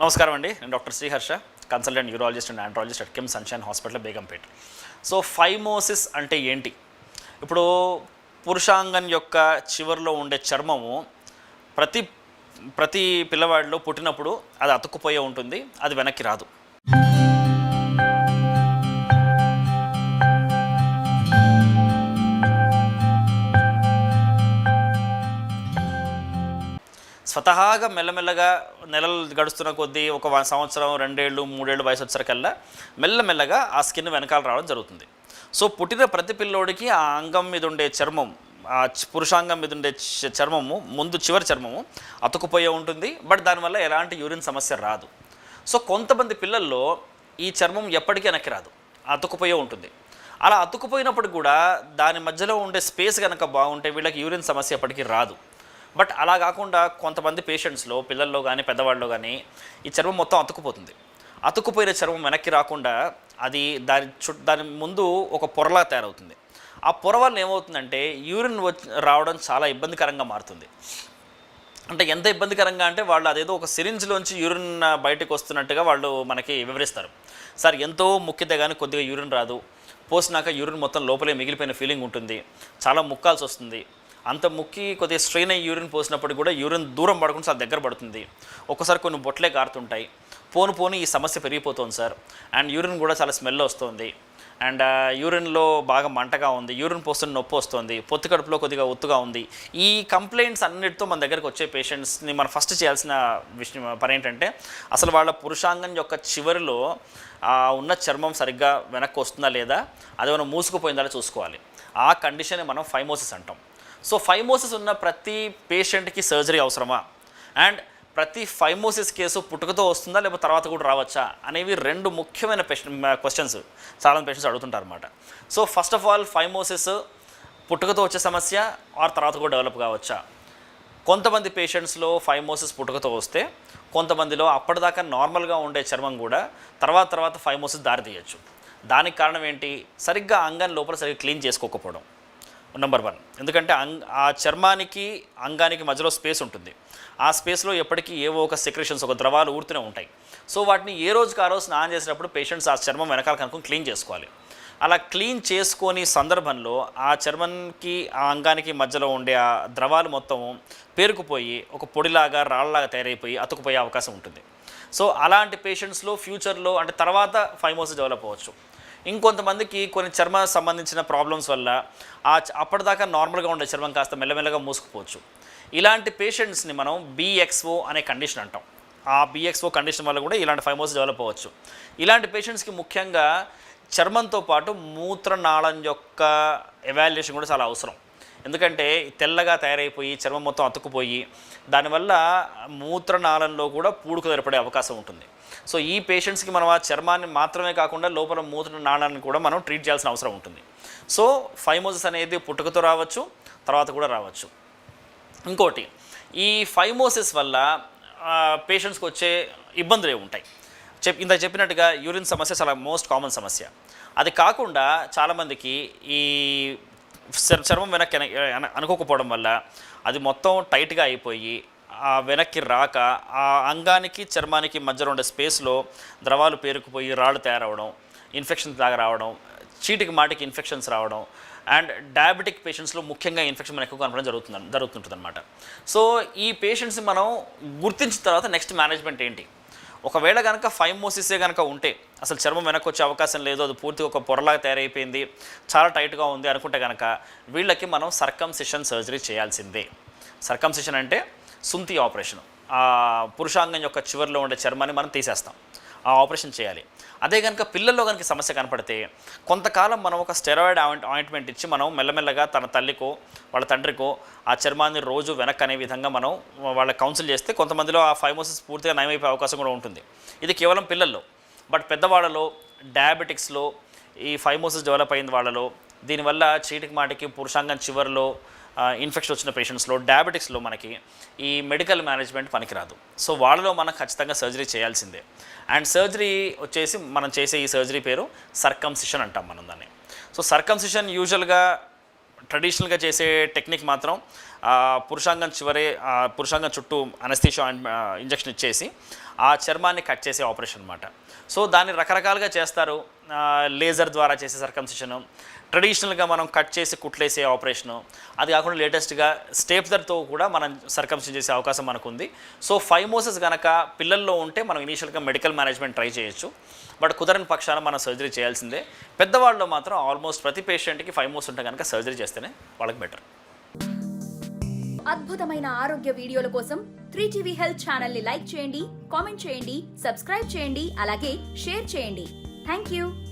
నమస్కారం అండి. నేను doctor Sriharsha consultant urologist and andrologist at KIMS sunshine hospital Begumpet. So phimosis అంటే ఏంటి? ఇప్పుడు పురుషాంగం యొక్క చివరిలో ఉండే చర్మము ప్రతి ప్రతి పిల్లవాడిలో పుట్టినప్పుడు అది అతుక్కుపోయే ఉంటుంది అది వెనక్కి రాదు. స్వతహాగా మెల్లమెల్లగా నెలలు గడుస్తున్న కొద్దీ ఒక సంవత్సరం రెండేళ్ళు మూడేళ్ళు వయసు వచ్చేసరికల్లా మెల్లమెల్లగా ఆ స్కిన్ వెనకాల రావడం జరుగుతుంది. సో పుట్టిన ప్రతి పిల్లోడికి ఆ అంగం మీద ఉండే చర్మం ఆ పురుషాంగం మీద ఉండే చ- చర్మము ముందు చివరి చర్మము అతుకుపోయే ఉంటుంది. బట్ దానివల్ల ఎలాంటి యూరిన్ సమస్య రాదు. సో కొంతమంది పిల్లల్లో ఈ చర్మం ఎప్పటికీ వెనక్కి రాదు. అతుకుపోయే ఉంటుంది. అలా అతుకుపోయినప్పుడు కూడా దాని మధ్యలో ఉండే స్పేస్ కనుక బాగుంటే వీళ్ళకి యూరిన్ సమస్య ఎప్పటికీ రాదు. బట్ అలా కాకుండా కొంతమంది పేషెంట్స్లో పిల్లల్లో కానీ పెద్దవాళ్ళలో కానీ ఈ చర్మం మొత్తం అతుక్కుపోతుంది. అతుక్కుపోయిన చర్మం వెనక్కి రాకుండా అది దాని చు దాని ముందు ఒక పొరలా తయారవుతుంది. ఆ పొర వల్ల ఏమవుతుందంటే యూరిన్ రావడం చాలా ఇబ్బందికరంగా మారుతుంది. అంటే ఎంత ఇబ్బందికరంగా అంటే వాళ్ళు అదేదో ఒక సిరింజ్లోంచి యూరిన్ బయటకు వస్తున్నట్టుగా వాళ్ళు మనకి వివరిస్తారు. సార్ ఎంతో ముక్కితే కానీ కొద్దిగా యూరిన్ రాదు. పోసినాక యూరిన్ మొత్తం లోపలే మిగిలిపోయిన ఫీలింగ్ ఉంటుంది. చాలా ముక్కాల్సి వస్తుంది అంత ముక్కి కొద్దిగా స్ట్రెయిన్ అయ్యి యూరిన్ పోసినప్పుడు కూడా యూరిన్ దూరం పడకుండా చాలా దగ్గర పడుతుంది. ఒక్కసారి కొన్ని బొట్లే కారుతుంటాయి పోను పోను ఈ సమస్య పెరిగిపోతుంది సార్. అండ్ యూరిన్ కూడా చాలా స్మెల్ వస్తుంది. అండ్ యూరిన్లో బాగా మంటగా ఉంది. యూరిన్ పోస్తున్న నొప్పి వస్తుంది. పొత్తు కడుపులో కొద్దిగా ఒత్తుగా ఉంది. ఈ కంప్లైంట్స్ అన్నిటితో మన దగ్గరకు వచ్చే పేషెంట్స్ని మనం ఫస్ట్ చేయాల్సిన విషయం పని ఏంటంటే అసలు వాళ్ళ పురుషాంగం యొక్క చివరిలో ఉన్న చర్మం సరిగ్గా వెనక్కి వస్తుందా లేదా అదేమైనా మూసుకుపోయిందా చూసుకోవాలి. ఆ కండిషన్ మనం ఫైమోసిస్ అంటాం. సో ఫైమోసిస్ ఉన్న ప్రతి పేషెంట్కి సర్జరీ అవసరమా? అండ్ ప్రతి ఫైమోసిస్ కేసు పుట్టుకతో వస్తుందా? లేకపోతే తర్వాత కూడా రావచ్చా? అనేవి రెండు ముఖ్యమైన క్వశ్చన్స్ చాలా పేషెంట్స్ అడుగుతుంటారు అనమాట so first of all phimosis పుట్టుకతో వచ్చే సమస్య ఆర్ తర్వాత కూడా డెవలప్ కావచ్చా? కొంతమంది పేషెంట్స్లో ఫైమోసిస్ పుట్టుకతో వస్తే కొంతమందిలో అప్పటిదాకా నార్మల్గా ఉండే చర్మం కూడా తర్వాత తర్వాత ఫైమోసిస్ దారితీయచ్చు. దానికి కారణం ఏంటి? సరిగ్గా అంగం లోపల సరిగ్గా క్లీన్ చేసుకోకపోవడం. నెంబర్ వన్ ఎందుకంటే అంగ్ ఆ చర్మానికి అంగానికి మధ్యలో స్పేస్ ఉంటుంది. ఆ స్పేస్లో ఎప్పటికీ ఏవో ఒక సెక్రేషన్స్ ఒక ద్రవాలు ఊరుతూనే ఉంటాయి. సో వాటిని ఏ రోజుకి ఆ రోజు స్నానం చేసినప్పుడు పేషెంట్స్ ఆ చర్మం వెనకాల కనుక్కొని క్లీన్ చేసుకోవాలి. అలా క్లీన్ చేసుకొని సందర్భంలో ఆ చర్మంకి ఆ అంగానికి మధ్యలో ఉండే ఆ ద్రవాలు మొత్తం పేరుకుపోయి ఒక పొడిలాగా రాళ్ళలాగా తయారైపోయి అతుకుపోయే అవకాశం ఉంటుంది. సో అలాంటి పేషెంట్స్లో ఫ్యూచర్లో అంటే తర్వాత ఫైమోసిస్ డెవలప్ అవ్వచ్చు. ఇంకొంతమందికి కొన్ని చర్మ సంబంధించిన ప్రాబ్లమ్స్ వల్ల ఆ అప్పటిదాకా నార్మల్గా ఉండే చర్మం కాస్త మెల్లమెల్లగా మూసుకుపోవచ్చు. ఇలాంటి పేషెంట్స్ని మనం బీఎక్స్ఓ అనే కండిషన్ అంటాం. ఆ బీఎక్స్ఓ కండిషన్ వల్ల కూడా ఇలాంటి ఫైమోస్ డెవలప్ అవ్వచ్చు. ఇలాంటి పేషెంట్స్కి ముఖ్యంగా చర్మంతో పాటు మూత్రనాళం యొక్క ఎవాల్యుయేషన్ కూడా చాలా అవసరం. ఎందుకంటే తెల్లగా తయారైపోయి చర్మం మొత్తం అతుక్కుపోయి దానివల్ల మూత్రనాళంలో కూడా పూడుకు ఏర్పడే అవకాశం ఉంటుంది. సో ఈ పేషెంట్స్కి మనం ఆ చర్మాన్ని మాత్రమే కాకుండా లోపల మూత్ర నాణాన్ని కూడా మనం ట్రీట్ చేయాల్సిన అవసరం ఉంటుంది. సో ఫైమోసిస్ అనేది పుట్టుకతో రావచ్చు తర్వాత కూడా రావచ్చు. ఇంకోటి ఈ ఫైమోసిస్ వల్ల పేషెంట్స్కి వచ్చే ఇబ్బందులు ఏమి ఉంటాయి? చెప్ ఇంత చెప్పినట్టుగా యూరిన్ సమస్య చాలా మోస్ట్ కామన్ సమస్య. అది కాకుండా చాలామందికి ఈ చర్- చర్మం వెనక్కి అనుకోకపోవడం వల్ల అది మొత్తం టైట్గా అయిపోయి వెనక్కి రాక ఆ అంగానికి చర్మానికి మధ్యలో ఉండే స్పేస్లో ద్రవాలు పేరుకుపోయి రాళ్ళు తయారవడం ఇన్ఫెక్షన్స్ లాగా రావడం చీటికి మాటికి ఇన్ఫెక్షన్స్ రావడం అండ్ డయాబెటిక్ పేషెంట్స్లో ముఖ్యంగా ఇన్ఫెక్షన్ మనకు ఎక్కువ కనపడం జరుగుతుంది జరుగుతుంటుంది అనమాట సో ఈ పేషెంట్స్ని మనం గుర్తించిన తర్వాత నెక్స్ట్ మేనేజ్మెంట్ ఏంటి? ఒకవేళ కనుక ఫైమోసిసే కనుక ఉంటే అసలు చర్మం వెనక్కి వచ్చే అవకాశం లేదు అది పూర్తిగా ఒక పొరలాగా తయారైపోయింది చాలా టైట్గా ఉంది అనుకుంటే కనుక వీళ్ళకి మనం సర్కంసిషన్ సర్జరీ చేయాల్సిందే. సర్కంసిషన్ అంటే సుంతి ఆపరేషన్. ఆ పురుషాంగం యొక్క చివరిలో ఉండే చర్మాన్ని మనం తీసేస్తాం. ఆ ఆపరేషన్ చేయాలి. అదే కనుక పిల్లల్లో కనుక సమస్య కనపడితే కొంతకాలం మనం ఒక స్టెరాయిడ్ ఆయింట్మెంట్ ఇచ్చి మనం మెల్లమెల్లగా తన తల్లికో వాళ్ళ తండ్రికో ఆ చర్మాన్ని రోజు వెనక్కి అనే విధంగా మనం వాళ్ళ కౌన్సిల్ చేస్తే కొంతమందిలో ఆ ఫైమోసిస్ పూర్తిగా నయమైపోయే అవకాశం కూడా ఉంటుంది. ఇది కేవలం పిల్లల్లో. బట్ పెద్దవాళ్ళలో డయాబెటిక్స్లో ఈ ఫైమోసిస్ డెవలప్ అయిన వాళ్ళలో దీనివల్ల చీటికి మాటికి పురుషాంగం చివరిలో ఇన్ఫెక్షన్ వచ్చిన పేషెంట్స్లో డయాబెటిక్స్లో మనకి ఈ మెడికల్ మేనేజ్మెంట్ పనికిరాదు. సో వాళ్ళలో మనం ఖచ్చితంగా సర్జరీ చేయాల్సిందే. అండ్ సర్జరీ వచ్చేసి మనం చేసే ఈ సర్జరీ పేరు సర్కంసిషన్ అంటాం మనం దాన్ని. సో సర్కంసిషన్ యూజువల్గా ట్రెడిషనల్గా చేసే టెక్నిక్ మాత్రం పురుషాంగం చివరి పురుషాంగం చుట్టూ అనస్థిషో ఇంజెక్షన్ ఇచ్చేసి ఆ చర్మాన్ని కట్ చేసే ఆపరేషన్ అనమాట సో దాన్ని రకరకాలుగా చేస్తారు. లేజర్ ద్వారా చేసే సర్కంసిషను ట్రెడిషనల్గా మనం కట్ చేసి కుట్లేసే ఆపరేషను అది కాకుండా లేటెస్ట్గా స్టేప్లర్తో కూడా మనం సర్కంసిషన్ చేసే అవకాశం మనకుంది. సో ఫైమోసిస్ కనుక పిల్లల్లో ఉంటే మనం ఇనీషియల్గా మెడికల్ మేనేజ్మెంట్ ట్రై చేయొచ్చు. బట్ కుదరని పక్షాన మనం సర్జరీ చేయాల్సిందే. పెద్దవాళ్ళు మాత్రం ఆల్మోస్ట్ ప్రతి పేషెంట్కి ఫైమోస్ ఉంటే కనుక సర్జరీ చేస్తేనే వాళ్ళకి బెటర్ అద్భుతమైన ఆరోగ్య వీడియోల కోసం త్రీ టీవీ హెల్త్ ఛానల్ని లైక్ చేయండి కామెంట్ చేయండి సబ్స్క్రైబ్ చేయండి అలాగే షేర్ చేయండి. Thank you.